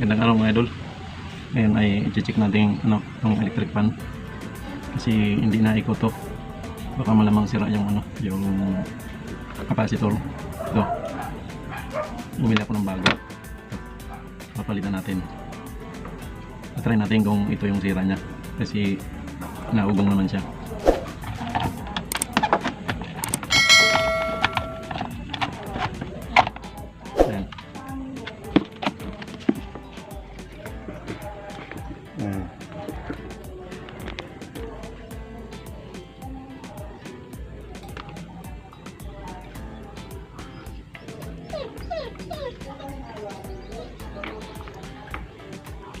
Gandang araw mga idol. Ngayon ay i-check natin ano, yung electric fan. Kasi hindi na ikot to. Baka malamang sira yung ano, yung capacitor. Ito. Bumili ako ng bago. Papalitan natin. Try natin kung ito yung sira niya. Kasi naugong naman siya.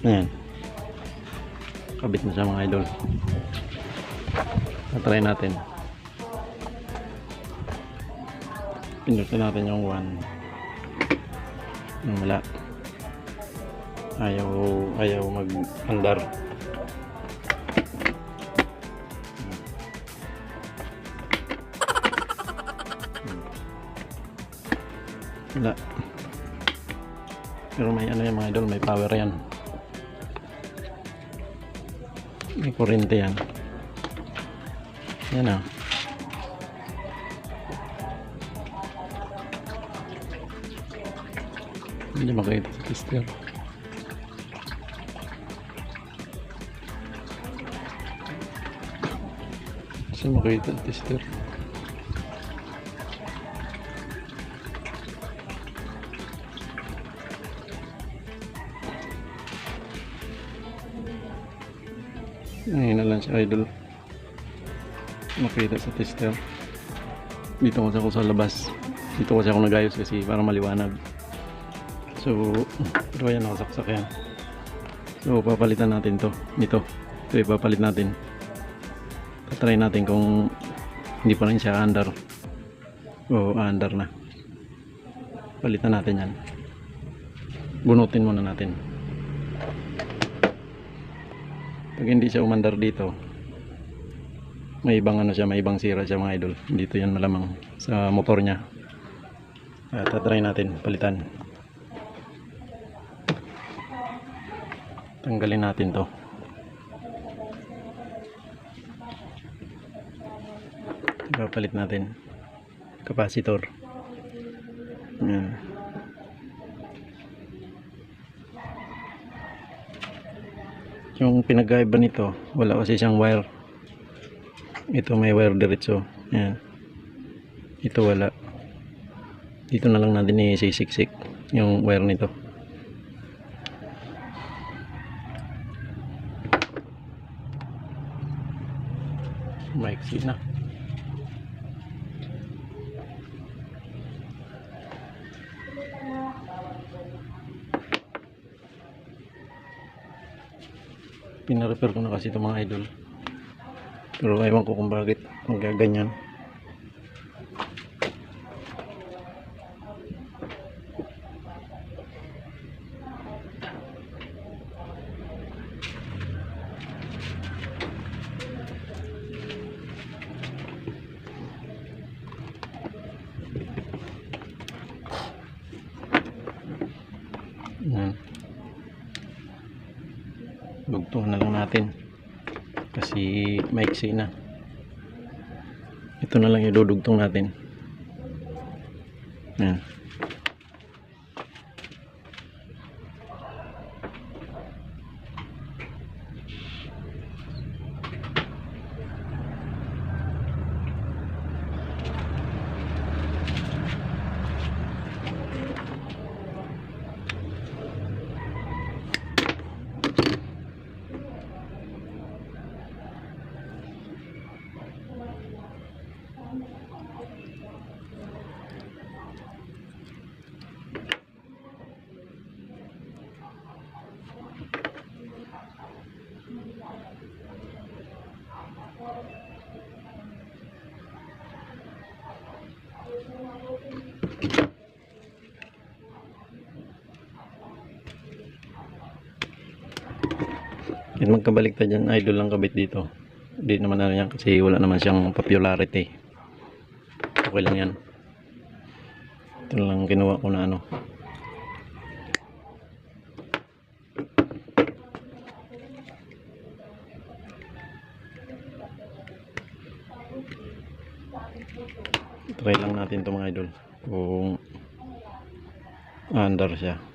Ayan. Kabit na siya mga idol. Try natin. Pinutin natin yung one. Yung wala. Ayaw, ayaw mag-andar. Wala. Pero may ano yan mga idol, may power yan. May kurente yan. Yan ah. Hindi makita sa tester. Kasi makita sa tester. Ayun na lang si idol. Makita sa tester. Dito kasi ako sa labas. Dito kasi ako nagayos kasi para maliwanag. So, pero ayan nakasaksak yan. So, papalitan natin to. Dito. Ito ipapalit natin. Try natin kung hindi pa rin siya under. O, under na. Palitan natin yan. Bunutin muna natin. Pag hindi siya umandar dito, may ibang ano siya, may ibang sira siya mga idol. Dito yan malamang sa motor niya. At try natin palitan. Tanggalin natin to. Ipapalit natin. Capacitor. Yan. Yung pinagkaiba nito, wala kasi siyang wire. Ito may wire diretso. Yan. Ito wala. Dito na lang natin i-sisiksik yung wire nito. Maiksi na. Pinarepair ko na kasi itong mga idol. Pero ewan ko kung bakit magaganyan. Yan. Dugtungan na lang natin. Kasi maiksi na. Ito na lang idudugtong natin. Yan. Yan magkabaliktad yan, idol lang kabit dito. Hindi naman ano yan kasi wala naman siyang popularity. Okay lang yan. Ito lang kinuha ko na ano. Try lang natin ito mga idol. Kung under siya.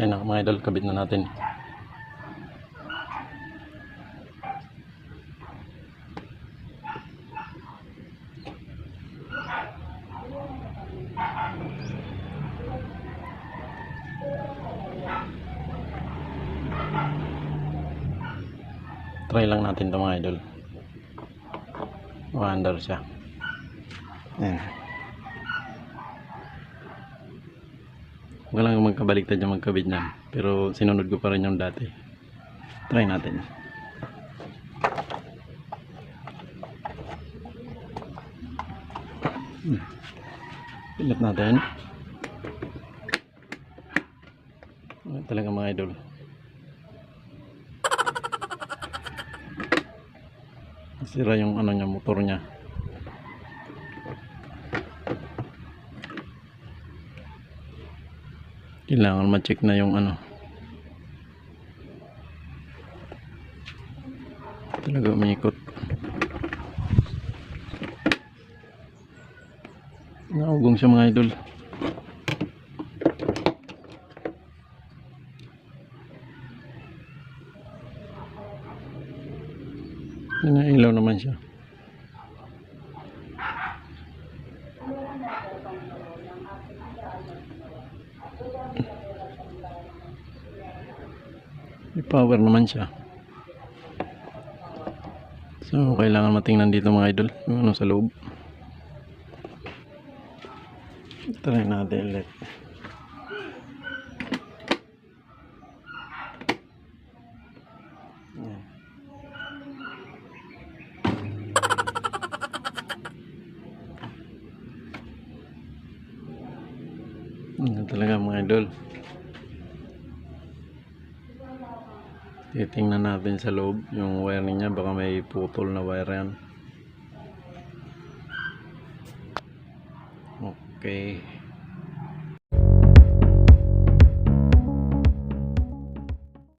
Yan na mga idol, kabit na natin. Try lang natin to mga idol. Under siya. Ayan. Huwag lang magkabaliktad yung magkabit niyan. Pero sinunod ko pa rin yung dati. Try natin. Hmm. Pilat natin. Talaga mga idol. Sira yung ano niya, motor niya. Kailangan ma-check na yung ano. Talaga umiikot. Naugong siya mga idol. Pinailaw naman siya. May power naman siya. So, kailangan matingnan dito mga idol. Yung ano sa loob. Try natin ulit. Yan talaga mga idol. Titingnan natin sa loob yung wiring niya baka may putol na wire yan. Okay.